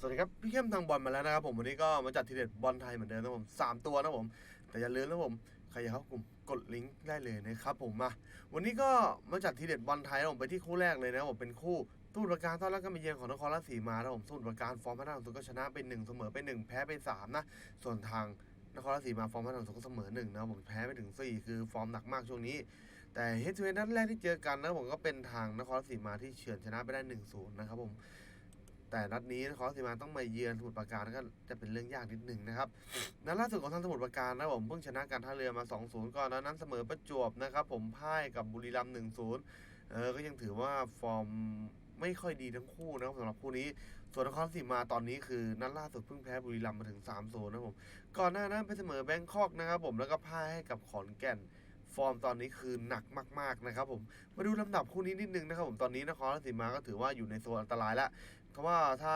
สวัสดีครับพี่เข้มทางบอลมาแล้วนะครับผมวันนี้ก็มาจัดทีเด็ดบอลไทยเหมือนเดิมนะผมสามตัวนะผม แต่อย่าลืมนะผมใครอยากเข้ากลุ่มกดลิงก์ได้เลยนะครับผมมา วันนี้ก็มาจัดทีเด็ดบอลไทยนะผมไปที่คู่แรกเลยนะผมเป็นคู่สมุทรปราการต้อนรับการมาเยือนของนครราชสีมานะผมสมุทรปราการฟอร์มพัฒนาสุก็ชนะไปหนึ่งเสมอไปหนึ่งแพ้ไปสามนะส่วนทางนครราชสีมาฟอร์มพัฒนาสุก็เสมอหนึ่งนะผมแพ้ไปถึงสี่คือฟอร์มหนักมากช่วงนี้ แต่เฮดทูเฮดนัดแรกที่เจอกันนะผมก็เป็นทางนครราชสีมาที่เฉือนชนะไปได้หนึ่งศูนย์นะครับผม แต่นัดนี้นครสีมาต้องมาเยือนสมุทรปราการก็จะเป็นเรื่องยากนิดหนึ่งนะครับนัดล่าสุดของทางสมุทรปราการนะผมเพิ่งชนะการท่าเรือมา 2-0 ก่อนหนานั้นเสมอประจวบนะครับ ผมพ่ายกับบุรีรัมย์1-0 เออก็ยังถือว่าฟอร์มไม่ค่อยดีทั้งคู่นะครับสำหรับคู่นี้ ส่วนนครสีมาตอนนี้คือนัดล่าสุดเพิ่งแพ้บุรีรัมย์มาถึง3-0นะครับผม ก่อนหน้านั้นไปเสมอแบงคอกนะครับผมแล้วก็พ่ายให้กับขอนแก่นฟอร์มตอนนี้คือหนักมาก ๆ นะครับผม มาดูลำดับคู่นี้นิดนึงนะครับผม ตอนนี้นครราชสีมาก็ถือว่าอยู่ในโซนอันตรายแล้ว เพราะว่าถ้า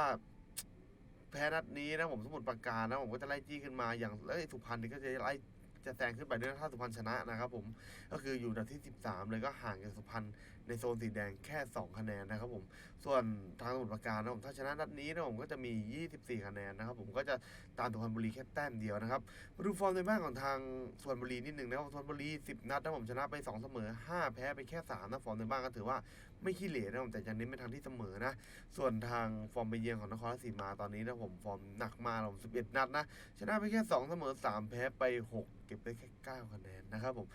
แพ้นัดนี้นะผมสมุทรปราการนะผมก็จะไล่จี้ขึ้นมาอย่างแล้วไอ้สุพรรณนี่ก็จะไล่ จะแซงขึ้นไปด้วยนะถ้าสุพรรณชนะนะครับผมก็คืออยู่อันดับที่ 13 เลยก็ห่างจากสุพรรณในโซนสีแดงแค่ 2 คะแนนนะครับผมส่วนทางสมุทรปราการนะผมถ้าชนะนัดนี้นะผมก็จะมี 24 คะแนนนะครับผมก็จะตามสุพรรณบุรีแค่แต้มเดียวนะครับมาดูฟอร์มในบ้านของทางสุพรรณบุรีนิดหนึ่งนะครับสุพรรณบุรี 10 นัดนะผมชนะไป 2 เสมอ 5 แพ้ไปแค่3นะฟอร์มในบ้านก็ถือว่าไม่ขี้เหร่นะผมแต่ยังเน้นไปทางที่เสมอนะส่วนทางฟอร์มไปเยือนของนครราชสีมาตอนนี้นะผมฟอร์มหนักมากผม11 นัดนะชนะไปแค่ 2 เสมอ 3 แพ้ไป 6 ก็บได้แค่9คะแนนนะครับผม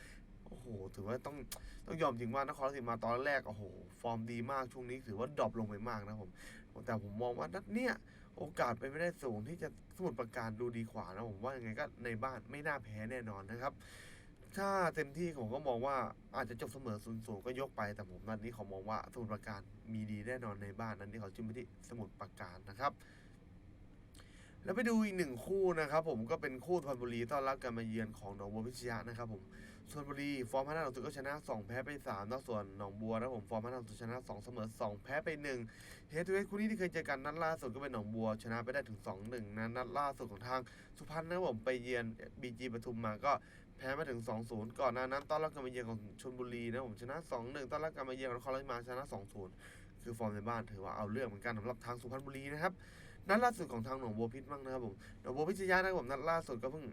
โอ้โห ถือว่าต้องต้องยอมจริงว่านครราชสีมาตอนแรก โอ้โห ฟอร์มดีมาก ช่วงนี้ถือว่าดรอปลงไปมากนะผม แต่ผมมองว่านัดเนี้ยโอกาสเป็นไม่ได้สูงที่จะสมุดประการดูดีกว่านะผมว่ายังไงก็ในบ้านไม่น่าแพ้แน่นอนนะครับ ถ้าเต็มที่ผมก็มองว่าอาจจะจบเสมอศูนย์ศูนย์ก็ยกไป แต่ผมนัดนี้เขามองว่าสมุทรปราการมีดีแน่นอนในบ้านนั้นที่เขาจิ้มไปที่สมุทรปราการนะครับ แล้วไปดูอีกหนึ่งคู่นะครับผมก็เป็นคู่ธนบุรีต้อนรับการมาเยือนของหนองบัวพิชยะนะครับผมชนบุรีฟอร์มพัฒนาสุดก็ชนะ 2 แพ้ไป3แล้วส่วนหนองบัวนะผมฟอร์มพัฒนาสุดชนะ2เสมอ 2 แพ้ไป1เฮดทูเฮดคู่นี้ที่เคยเจอกันนัดล่าสุดก็เป็นหนองบัว ชนะไปได้ถึง 2-1นะนัดล่าสุดของทางสุพรรณนะผมไปเยือนบีจีปทุมมาก็แพ้มาถึง 2-0 ก่อนหน้านั้นต้อนรับการมาเยือนของชลบุรีนะผมชนะ 2-1ต้อนรับการมาเยือนของนครราชสีมาชนะ 2-0 คือฟอร์มในบ้านถือว่าเอาเรื่องเหมือนกันสำหรับทางสุพรรณบุรีนะครับ นัดล่าสุดของทางหนองบัวพิษบ้างนะครับผมหนองบัวพิชยะนะครับผมนัดล่าสุดก็เพิ่ง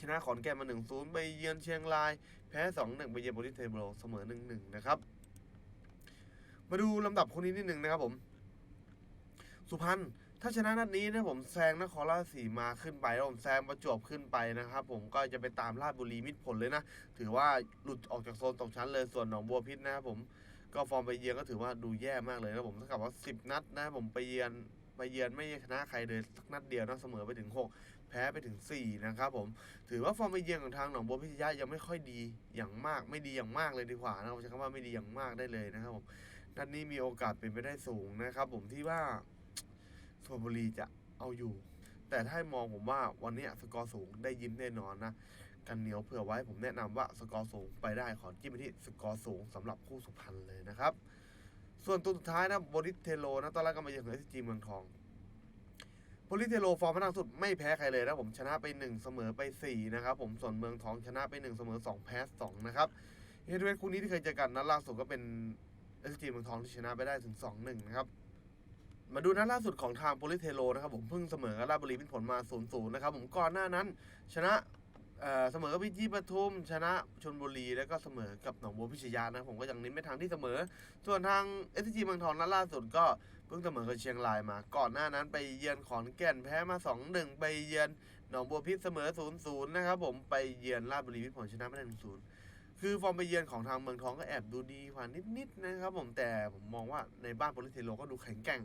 ชนะขอนแก่นมา1-0ไปเยือนเชียงราย แพ้2-1ไปเยือนบริเทเบโรเสมอ1-1นะครับ มาดูลำดับคนนี้นิดหนึ่งนะครับผม สุพรรณถ้าชนะนัดนี้นะผมแซงนครราชสีมาขึ้นไปแล้วผมแซงประจวบขึ้นไปนะครับ ผมก็จะไปตามราชบุรีมิตรผลเลยนะ ถือว่าหลุดออกจากโซนตกชั้นเลยส่วนหนองบัวพิษนะครับผมก็ฟอร์มไปเยือนก็ถือว่าดูแย่มากเลยนะผมเท่ากับว่า 10 นัดนะผมไปเยือน ไปเยือนไม่ชนะใครเลยสักนัดเดียวนะเสมอไปถึง 6 แพ้ไปถึง 4 นะครับผม ถือว่าฟอร์มไปเยือนของทางหนองบัวพิชยะยังไม่ค่อยดีอย่างมากไม่ดีอย่างมากเลยดีกว่านะผมใช้คำว่าไม่ดีอย่างมากได้เลยนะครับผมนัดนี้มีโอกาสเป็นไปได้สูงนะครับ ผมที่ว่าสุพรรณบุรีจะเอาอยู่ แต่ถ้ามองผมว่าวันนี้สกอร์สูงได้ยิ้มแน่นอนนะกันเหนียวเผื่อไว้ผมแนะนำว่าสกอร์สูงไปได้ขอจิ้มไปที่สกอร์สูงสำหรับคู่สุพรรณเลยนะครับ ส่วนตัวสุดท้ายนะบริสเทโลนะตอนแรกก็มาเยือนของเอสจีเมืองทองบริสเทโลฟอร์มพนังสุดไม่แพ้ใครเลยนะผมชนะไป 1 เสมอไป 4 นะครับผมส่วนเมืองทองชนะไป 1 เสมอ 2 แพ้ 2 นะครับเฮดเวทคู่นี้ที่เคยเจอกันนัดล่าสุดก็เป็นเอสจีเมืองทองที่ชนะไปได้ถึง 2-1 นะครับมาดูนัดล่าสุดของทางโปลิเทโลนะครับผมเพิ่งเสมอกับราชบุรีเป็นผลมา 0-0 นะครับผมก่อนหน้านั้น ชนะ เสมอกับพิจิปทุม ชนะชนบุรี แล้วก็เสมอกับหนองบัวพิชยานะผมก็ยังเน้นไปทางที่เสมอ ส่วนทางเอสจีเมืองทองนัดล่าสุดก็เพิ่งเสมอกับเชียงรายมา ก่อนหน้านั้นไปเยือนขอนแก่นแพ้มา 2-1 ไปเยือนหนองบัวพิษเสมอ 0-0 นะครับผมไปเยือนราชบุรีพิผลชนะไม่ได้1-0 คือฟอร์มไปเยือนของทางเมืองทองก็แอบดูดีกว่านิดๆนะครับผมแต่ผมมองว่าในบ้านโปลิเทโลก็ดูแข็งแกร่ง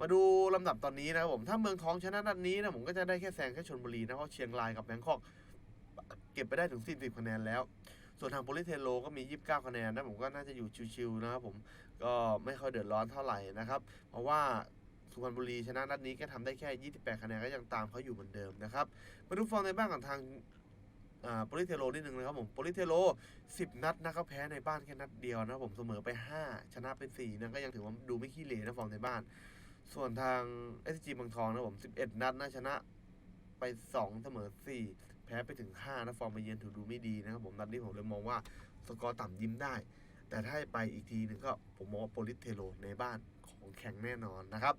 มาดูลำดับตอนนี้นะครับผมถ้าเมืองทองชนะนัดนี้นะผมก็จะได้แค่แซงแค่ชนบุรีนะเพราะเชียงรายกับแบงคอก เก็บไปได้ถึง 40 คะแนนแล้ว ส่วนทางโปลิเทโลก็มี 29 คะแนนนะผมก็น่าจะอยู่ชิวๆนะครับผมก็ไม่ค่อยเดือดร้อนเท่าไหร่นะครับ เพราะว่าสุพรรณบุรีชนะนัดนี้ก็ทำได้แค่ 28 คะแนนก็ยังตามเขาอยู่เหมือนเดิมนะครับมาดูฟอร์มในบ้านของทางโปลิเทโลนิดนึงนะครับผมโปลิเทโล 10 นัดนะครับแพ้ในบ้านแค่นัดเดียวนะผมเสมอไป 5 ชนะเป็น4นะก็ยังถือว่าดูไม่ขี้เหร่นะฟอร์มในบ้าน ส่วนทาง s g เมืองทองนะครับผม 11 นัดนะชนะไป 2 เสมอ 4 แพ้ไปถึง5นะฟอร์มมาเยือนถือดูไม่ดีนะครับผมนัดนี้ผมเลยมองว่าสกอร์ต่ำยิ้มได้ แต่ถ้าไปอีกทีหนึ่งก็ผมมองว่าโปลิสเทโลในบ้านของแข็งแน่นอนนะครับ